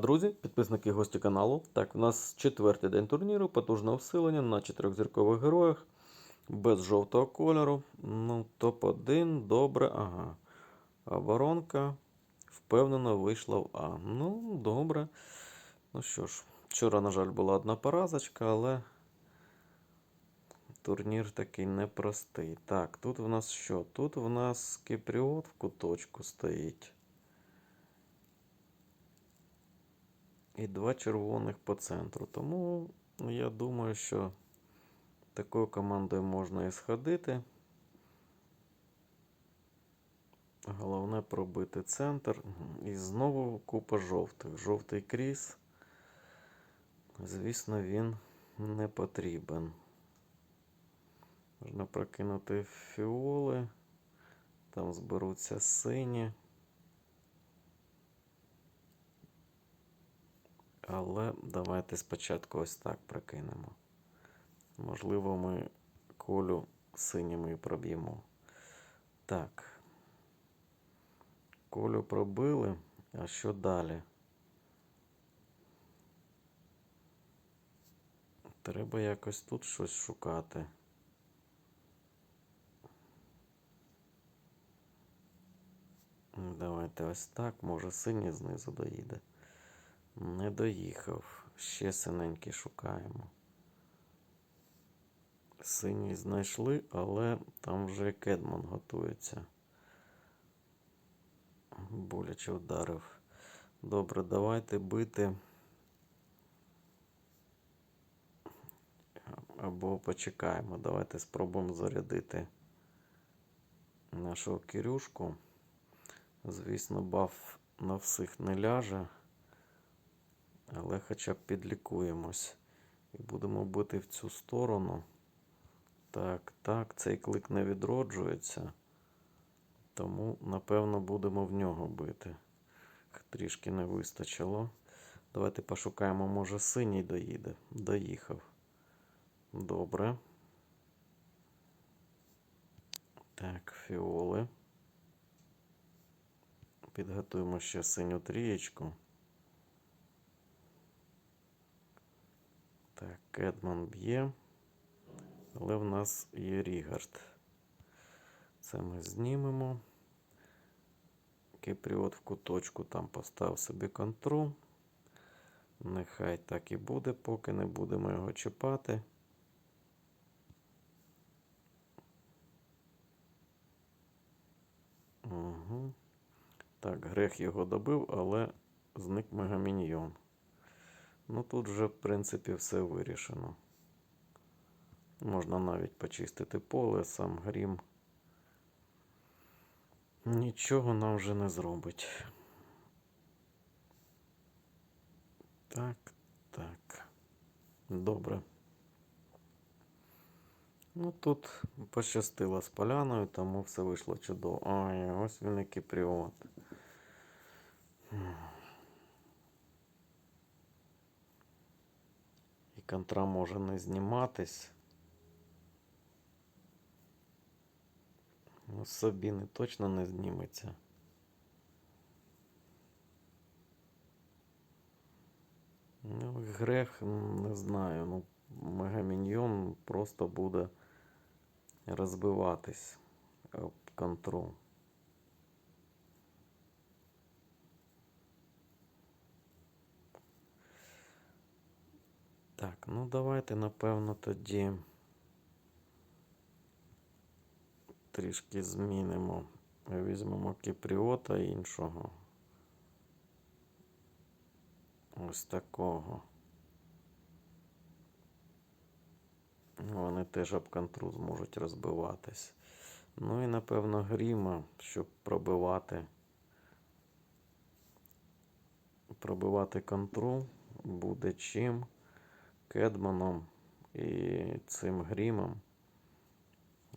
друзі, підписники гості каналу. Так, у нас четвертий день турніру, потужне усилення на чотирьохзіркових героях. Без жовтого кольору. Ну, топ-1, добре, ага. Оборонка впевнено вийшла в А. Ну, добре. Ну що ж, вчора, на жаль, була одна поразочка, але турнір такий непростий. Так, тут в нас що? Тут в нас Кіпріот в куточку стоїть. І два червоних по центру. Тому ну, я думаю, що такою командою можна і сходити. Головне пробити центр. І знову купа жовтих. Жовтий кріс. Звісно, він не потрібен. Можна прокинути фіоли. Там зберуться сині. Але давайте спочатку ось так прокинемо. Можливо, ми колю синіми проб'ємо. Так. Колю пробили. А що далі? Треба якось тут щось шукати. Давайте ось так. Може синій знизу доїде. Не доїхав. Ще синенький шукаємо. Синій знайшли, але там вже Кедман готується. Боляче вдарив. Добре, давайте бити. Або почекаємо. Давайте спробуємо зарядити нашого Кирюшку. Звісно, баф на всіх не ляже. Але хоча б підлікуємось. І будемо бити в цю сторону. Так, так, цей клик не відроджується. Тому, напевно, будемо в нього бити. Трішки не вистачило. Давайте пошукаємо, може, синій доїде. Доїхав. Добре. Так, фіоли. Підготуємо ще синю трієчку. Так, Кедман б'є. Але в нас є Рігард. Це ми знімемо. Кипріот в куточку там постав собі контру. Нехай так і буде, поки не будемо його чіпати. Угу. Так, грех його добив, але зник мегаміньйон. Ну тут вже, в принципі, все вирішено. Можна навіть почистити поле, сам грім. Нічого нам вже не зробить. Так, так. Добре. Ну тут пощастило з поляною, тому все вийшло чудово. Ой, ось він і кіпріот. Контра може не зніматись. Ну, Сабіни точно не зніметься. Ну, грех, не знаю. Ну, Мегаміньйон просто буде розбиватись об контру. Так, ну давайте, напевно, тоді трішки змінимо. Візьмемо кіпріота іншого. Ось такого. Вони теж об контру зможуть розбиватись. Ну і, напевно, гріма, щоб пробивати. Пробивати контру буде чим. Кедманом і цим грімом.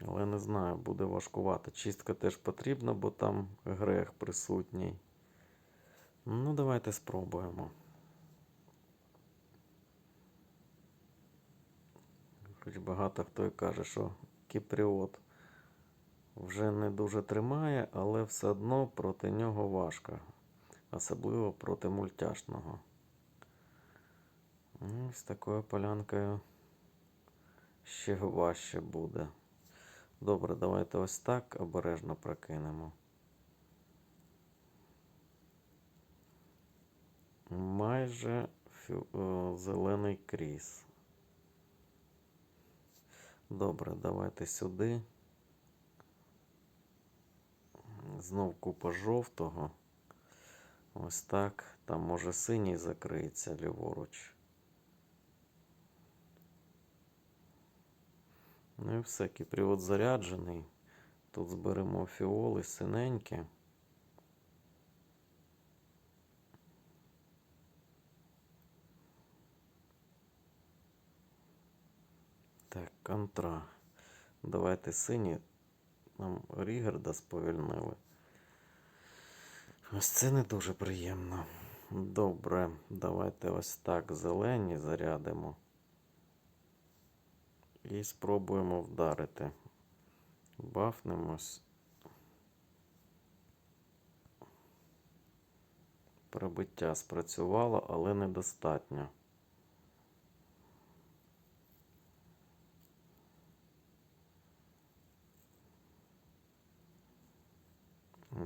Але не знаю, буде важкувати. Чистка теж потрібна, бо там грех присутній. Ну, давайте спробуємо. Хоч багато хто і каже, що Кіпріот вже не дуже тримає, але все одно проти нього важко. Особливо проти мультяшного. З такою полянкою ще важче буде. Добре, давайте ось так обережно прокинемо. Майже фю, е, зелений кріс. Добре, давайте сюди. Знов купа жовтого. Ось так. Там може синій закриється ліворуч. Ну і все, кіпріот заряджений. Тут зберемо фіоли синенькі. Так, контра. Давайте сині. Нам Рігарда сповільнили. Ось це не дуже приємно. Добре, давайте ось так зелені зарядимо. І спробуємо вдарити. Бафнемось. Прибиття спрацювало, але недостатньо.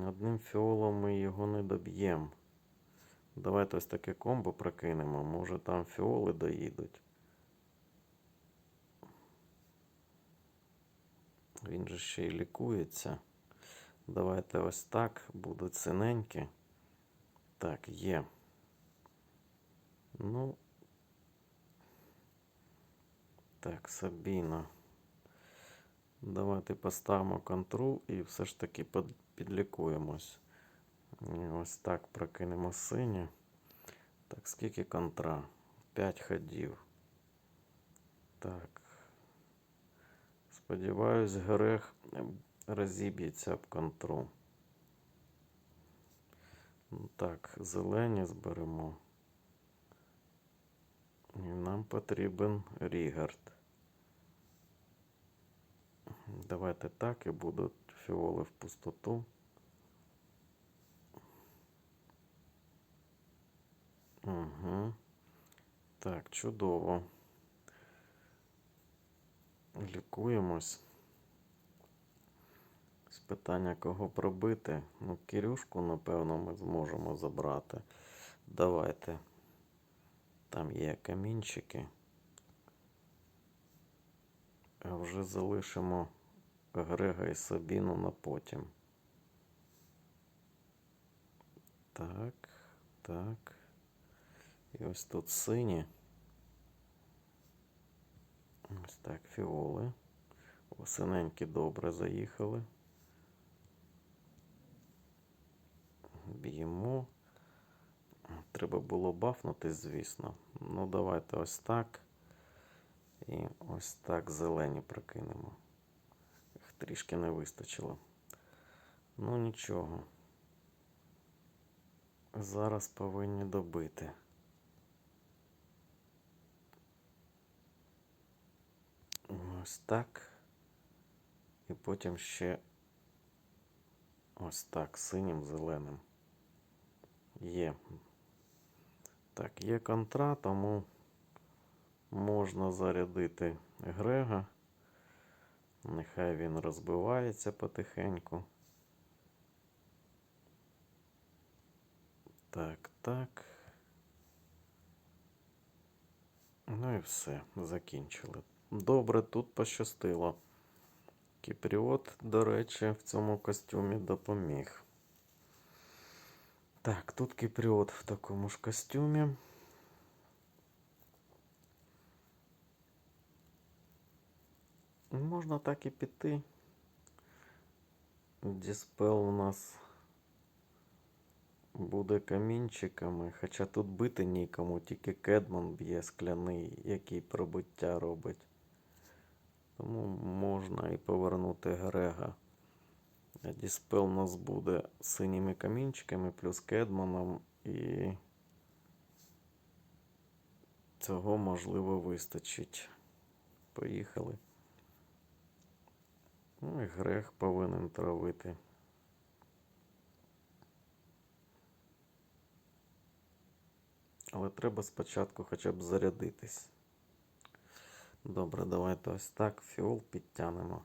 Одним фіолом ми його не доб'ємо. Давайте ось таке комбо прокинемо. Може там фіоли доїдуть. Він же ще й лікується. Давайте ось так. Будуть синенькі. Так, є. Ну. Так, Сабіна. Давайте поставимо контру і все ж таки підлікуємось. Ось так прокинемо сині. Так, скільки контра? 5 ходів. Так. Сподіваюсь, грех ем, розіб'ється об контру. Ну, Так, зелені зберемо. І нам потрібен Рігард. Давайте так і будуть фіоли в пустоту. Угу. Так, чудово. Лікуємось. З питання кого пробити. Ну, Кирюшку, напевно, ми зможемо забрати. Давайте. Там є камінчики. А вже залишимо Грега і Сабіну на потім. Так, так. І ось тут сині. Ось так, фіоли. О, синенькі добре заїхали. Б'ємо. Треба було бафнути, звісно. Ну, давайте ось так. І ось так зелені прокинемо. Їх трішки не вистачило. Ну нічого. Зараз повинні добити. Ось так. І потім ще ось так, синім зеленим. Є. Так, є контра, тому можна зарядити Грега. Нехай він розбивається потихеньку. Так, так. Ну і все, закінчили. Добре, тут пощастило. Кіпріот, до речі, в цьому костюмі допоміг. Так, тут Кіпріот в такому ж костюмі. Можна так і піти. Діспел у нас буде камінчиками, хоча тут бити нікому, тільки Кедман б'є скляний, який пробиття робить. Тому можна і повернути Грега. Діспел у нас буде синіми камінчиками плюс Кедманом і цього можливо вистачить. Поїхали. Ну і Грег повинен травити. Але треба спочатку хоча б зарядитись. Добре, давайте ось так фіол підтягнемо.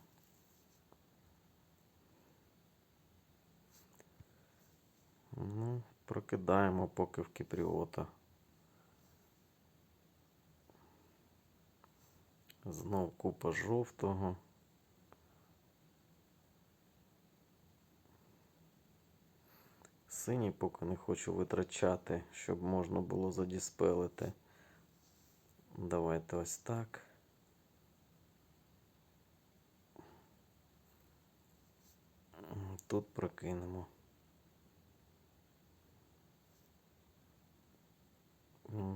Ну, прокидаємо поки в кіпріота. Знов купа жовтого. Синій поки не хочу витрачати, щоб можна було задіспелити. Давайте ось так. Тут прокинемо.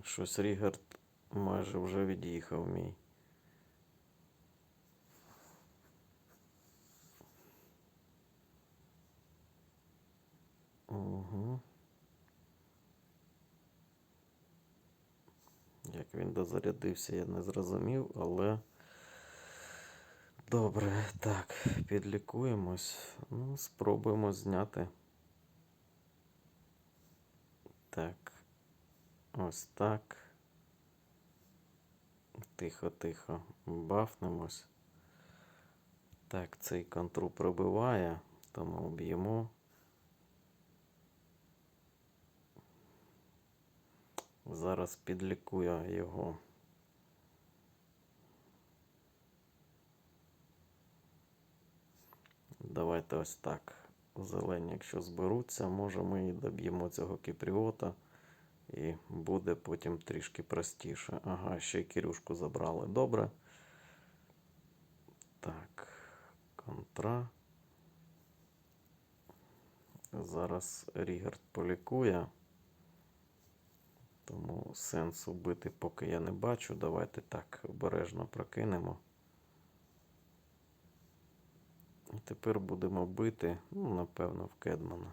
Щось Рігард майже вже від'їхав мій. Угу. Як він дозарядився, я не зрозумів, але добре, так, підлікуємось. Ну, спробуємо зняти. Так, ось так. Тихо, тихо. Бафнемось. Так, цей контру пробиває, тому б'ємо. Зараз підлікую його. Давайте ось так. Зелені, якщо зберуться, може ми і доб'ємо цього кіпріота. І буде потім трішки простіше. Ага, ще й Кирюшку забрали. Добре. Так, контра. Зараз Рігард полікує. Тому сенсу бити поки я не бачу. Давайте так обережно прокинемо. І тепер будемо бити, ну, напевно, в Кедмана.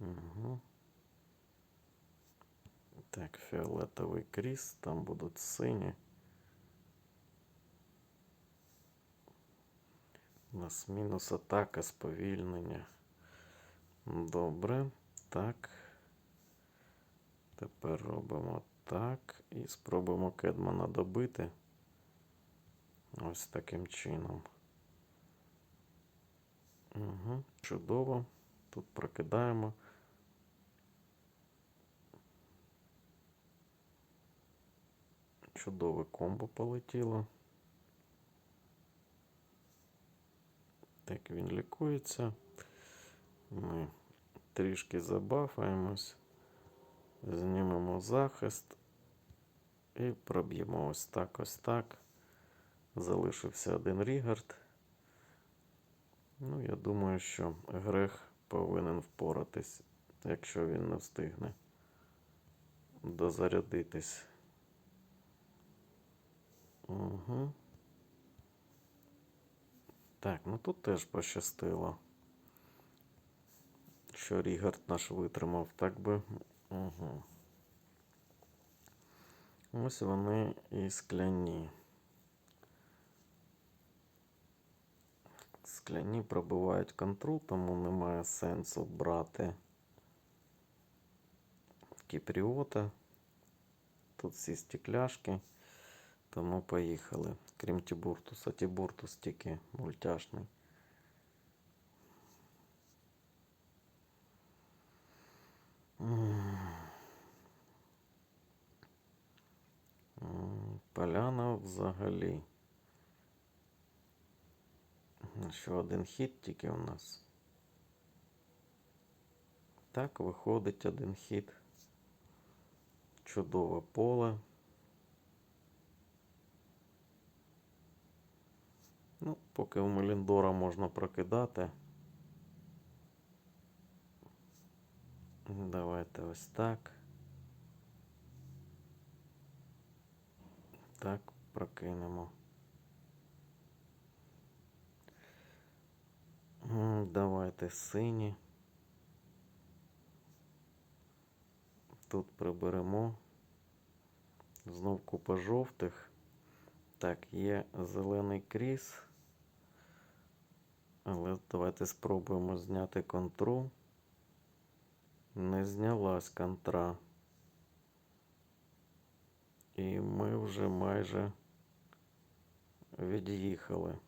Угу. Так, фіолетовий кріс, там будуть сині. У нас мінус атака, сповільнення. Добре. Так. Тепер робимо так. І спробуємо Кедмана добити. Ось таким чином. Угу. Чудово. Тут прокидаємо. Чудове комбо полетіло. Так, він лікується. Ми трішки забафаємось, знімемо захист і проб'ємо ось так, ось так. Залишився один Рігард. Ну, я думаю, що Грех повинен впоратись, якщо він не встигне дозарядитись. Угу. Так, ну тут теж пощастило. Що Рігард наш витримав, так би. Угу. Ось вони і скляні. Скляні пробивають контру, тому немає сенсу брати кіпріота. Тут всі стекляшки. Тому поїхали. Крім Тібуртуса. Тібуртус тільки мультяшний. Поляна взагалі. Що один хід тільки у нас. Так, виходить один хід. Чудове поле. Ну, поки у Меліндора можна прокидати. Давайте ось так. Так, прокинемо. Давайте сині. Тут приберемо. Знов купа жовтих. Так, є зелений кріс. Але давайте спробуємо зняти контру. Не знялась контра. І ми вже майже від'їхали.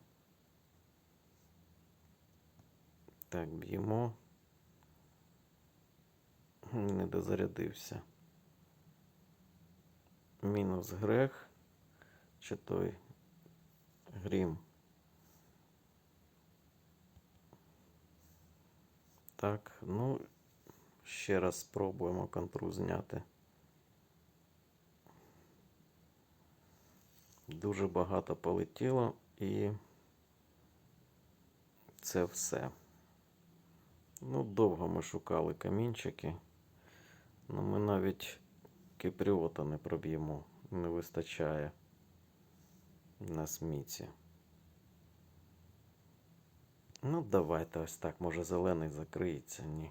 Так, б'ємо. Не дозарядився. Мінус грех. Чи той грім. Так, ну, ще раз спробуємо контру зняти. Дуже багато полетіло і це все. Ну, довго ми шукали камінчики. Ну, ми навіть кипріота не проб'ємо. Не вистачає на сміці. Ну, давайте ось так. Може зелений закриється, ні.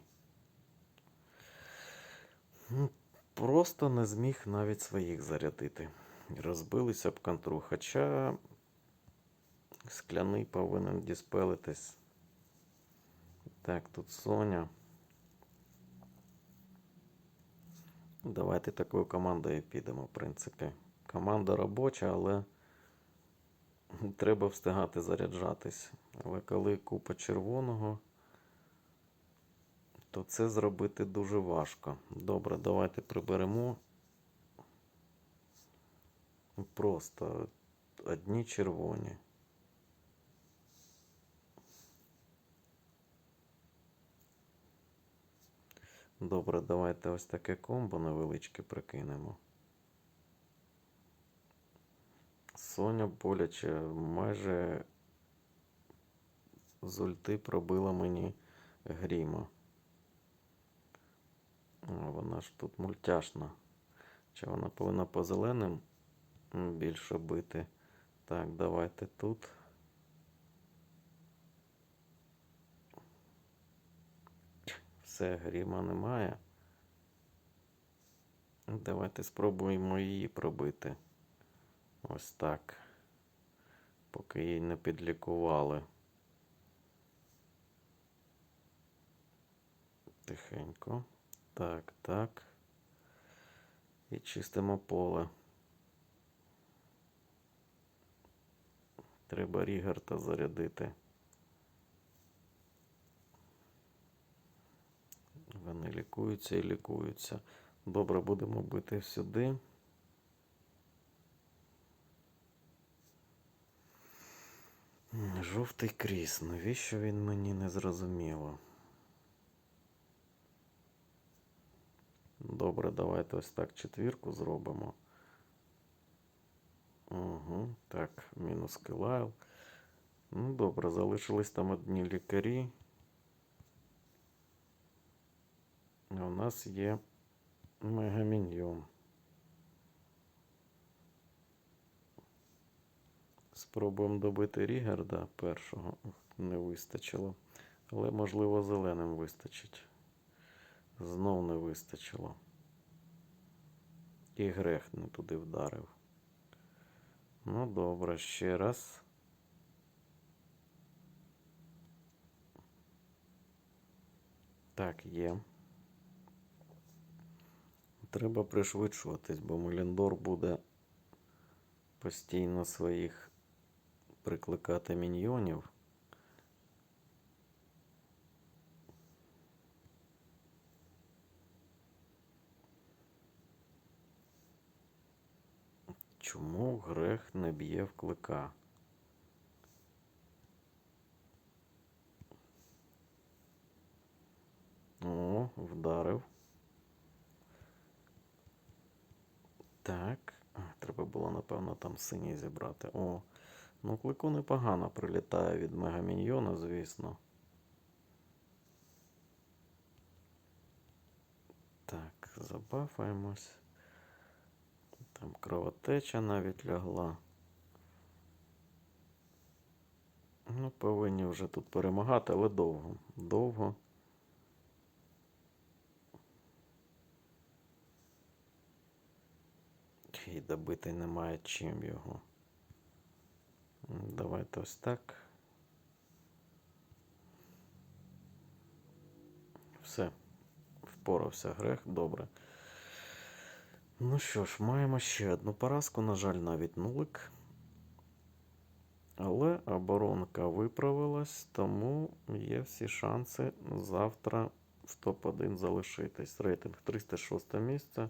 Ну, Просто не зміг навіть своїх зарядити. Розбилися об контру. Хоча скляний повинен діспелитись. Так, тут Соня. Давайте такою командою підемо, в принципі. Команда робоча, але треба встигати заряджатись. Але коли купа червоного, то це зробити дуже важко. Добре, давайте приберемо. Просто одні червоні. Добре, давайте ось таке комбо невеличке прикинемо. Соня боляче майже з ульти пробила мені гріма. Вона ж тут мультяшна. Чи вона повинна по зеленим більше бити? Так, давайте тут. Все, гріма немає. Давайте спробуємо її пробити. Ось так. Поки її не підлікували. Тихенько. Так, так. І чистимо поле. Треба Рігарта зарядити. Вони лікуються і лікуються. Добре, будемо бити сюди. Жовтий кріс. Навіщо він мені не зрозуміло? Добре, давайте ось так четвірку зробимо. Угу, так, мінус килайл. Ну, добре, залишились там одні лікарі. А у нас є мегаміньйон. Спробуємо добити Рігарда першого. Не вистачило. Але, можливо, зеленим вистачить. Знов не вистачило. І грех не туди вдарив. Ну, добре, ще раз. Так, є. Треба пришвидшуватись, бо Меліндор буде постійно своїх прикликати міньйонів. Чому грех не б'є в клика? О, вдарив. Так. А, Треба було, напевно, там синій зібрати. О, ну клику непогано прилітає від мегаміньйона, звісно. Так, забафаємось. Там кровотеча навіть лягла. Ну, повинні вже тут перемагати, але довго. Довго. І добити немає чим його. Давайте ось так. Все. спорався грех, добре. Ну що ж, маємо ще одну поразку. На жаль, навіть нулик. Але оборонка виправилась, тому є всі шанси завтра в топ-1 залишитись. Рейтинг 306 місце.